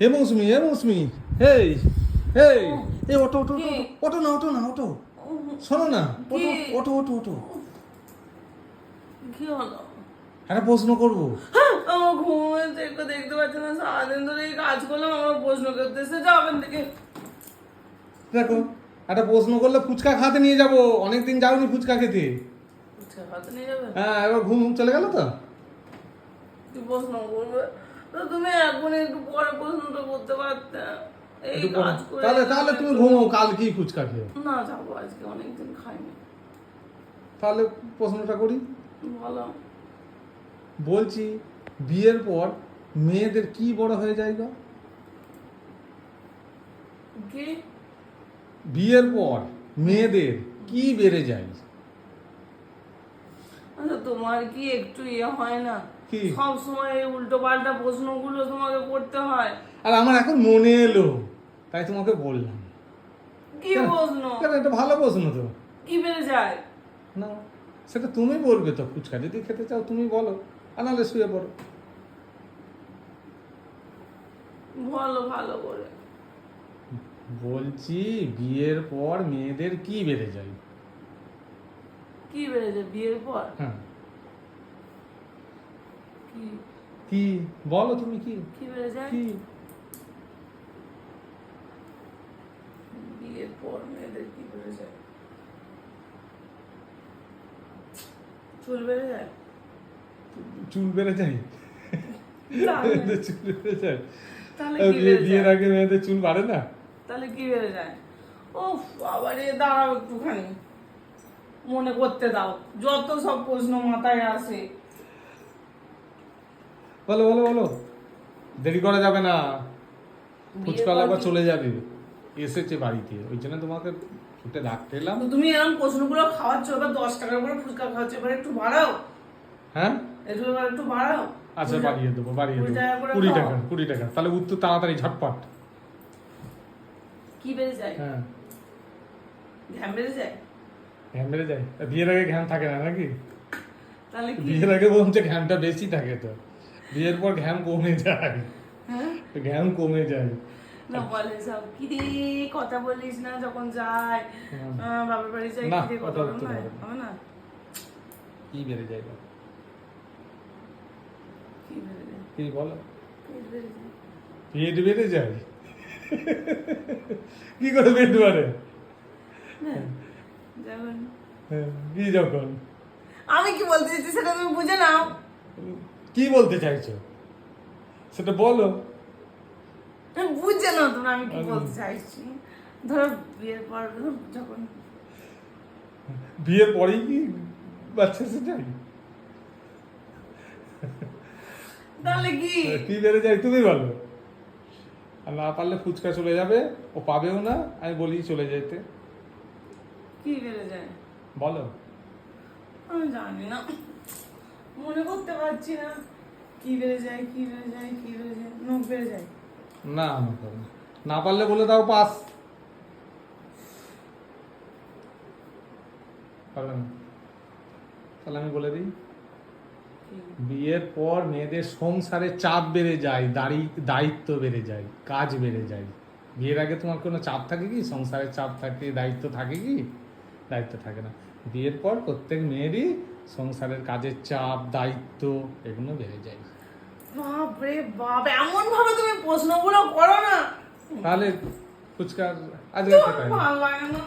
হে মৌসুমি হে মৌসুমি hey হেই এ ওটো ওটো কি? ওটো না ওটো না ওটো শোনো না? ওটো ওটো ওটো কি হলো? একটা প্রশ্ন করব। আমার ঘুম হয়েছে একটু দেখতে পাচ্ছি না সারাদিন ধরে এই কাজ করলাম আমার প্রশ্ন করতেছে যাবেন থেকে। দেখো একটা প্রশ্ন করলে ফুচকা খাতে নিয়ে যাব। অনেকদিন যাওনি ফুচকা খেতে। হাতে নিয়ে যাবে? হ্যাঁ এবার ঘুম চলে গেল তো? প্রশ্ন করবে? তুমি এখন একটু পরে করতে পারতে এই কাজ করে তাহলে তাহলে তুমি ঘুমো কাল কি ফুচকা খেয়ে। না যাব আজকে অনেকদিন খাইনি। তাহলে প্রশ্নটা করি। বলো। বলছি বিয়ের পর মেয়েদের কি বড় হয়ে যায় গো কি? বিয়ের পর মেয়েদের কি বেড়ে যায়? আচ্ছা তোমার কি একটু ইয়ে হয় না? কি? সব সময় এই উল্টো পাল্টা প্রশ্নগুলো তোমাকে করতে হয়। আর আমার এখন মনে এলো তাই তোমাকে বললাম। কি প্রশ্ন কেন এটা ভালো প্রশ্ন তো। কি বেড়ে যায়? না সেটা তুমি বলবে তো ফুচকা যদি খেতে চাও তুমি বলো আর নাহলে শুয়ে পড়ো। ভালো করে। বলছি বিয়ের পর মেয়েদের কি বেড়ে যায়? কি বেড়ে যায় বিয়ের পর? হ্যাঁ। কি? কি? বলো তুমি কি? কি বেড়ে যায়? কি বিয়ের পর মেয়েদের কি বেড়ে যায়? চুল বেড়ে যায়? চুল বেড়ে যায়? চুল বেড়ে যায়? তাহলে আর কি বিয়ে- বেড়ে বিয়ের আগে মেয়েদের চুল বাড়ে না? তাহলে কি বেড়ে যায়? ও বাবা রে দাঁড়াও একটুখানি। মনে করতে দাও যত সব প্রশ্ন মাথায় আসে। বলো বলো বলো। দেরি করা যাবে না। আবার চলে যাবে। এসেছে বাড়িতে ওই জন্য তোমাকে ছুটে ডাকতে এলাম। তুমি এরকম প্রশ্নগুলো খাওয়াচ্ছ এবার দশ টাকার করে ফুচকা খাওয়াচ্ছ এবার একটু বাড়াও। হ্যাঁ? একটু এবার একটু বাড়াও। আচ্ছা বাড়িয়ে দেবো বাড়িয়ে দেবো। কুড়ি টাকা কুড়ি টাকা। তাহলে উত্তর তাড়াতাড়ি ঝটপট। কি বেড়ে যায়? হ্যাঁ। ঘ্যাম বেড়ে যায়? ঘ্যাম বেড়ে যায়? বিয়ের আগে ঘ্যাম থাকে না নাকি? তাহলে কি? বিয়ের আগে বলছে ঘ্যামটা বেশি থাকে তো। বিয়ের পর ঘ্যাম কমে যায়। হ্যাঁ? ঘ্যাম কমে যায়। না বলে সব কি রে কথা বলিস না যখন যায়? বাবার বাড়ি যাই কি রে কথা কথা বলতে না পারব না। হবে না? কি বেড়ে যায় কি বেড়ে যায় কি বলো? পেট বেড়ে যায় কি করে পেট বাড়ে? না হ্যাঁ, কি যখন? আমি কি বলতে চাইছি সেটা তুমি বুঝে নাও। কি বলতে চাইছো? সেটা বলো। তুমি বুঝে নাও তোমরা আমি কি বলতে চাইছি। ধরো বিয়ের পর যখন বিয়ের পরেই কি বাচ্চা এসে যায়? তাহলে কি? কি বেড়ে যায় তুমি বলো। আর না পারলে ফুচকা চলে যাবে ও পাবেও না আমি বলি চলে যেতে কি বেড়ে যায়? বলো। আমি জানি না। মনে করতে পারছি না। কি বেড়ে যায় কি বেড়ে যায় কি বেড়ে যায় নখ বেড়ে যায়। না না। পারলে বলে দাও পাস তাহলে আমি বলে দিই। বিয়ের পর মেয়েদের সংসারে চাপ বেড়ে যায়, দাড়ি, দায়িত্ব বেড়ে যায়, কাজ বেড়ে যায়। বিয়ের আগে তোমার কোনো চাপ থাকে কি? সংসারের চাপ থাকে, দায়িত্ব থাকে কি? দায়িত্ব থাকে না। বিয়ের পর প্রত্যেক মেয়েরই সংসারের কাজের চাপ, দায়িত্ব এগুলো বেড়ে যায়। বাপরে বাপ এমন ভাবে তুমি প্রশ্নগুলো করো না। তাহলে ফুচকার আজকে ভালো লাগে না।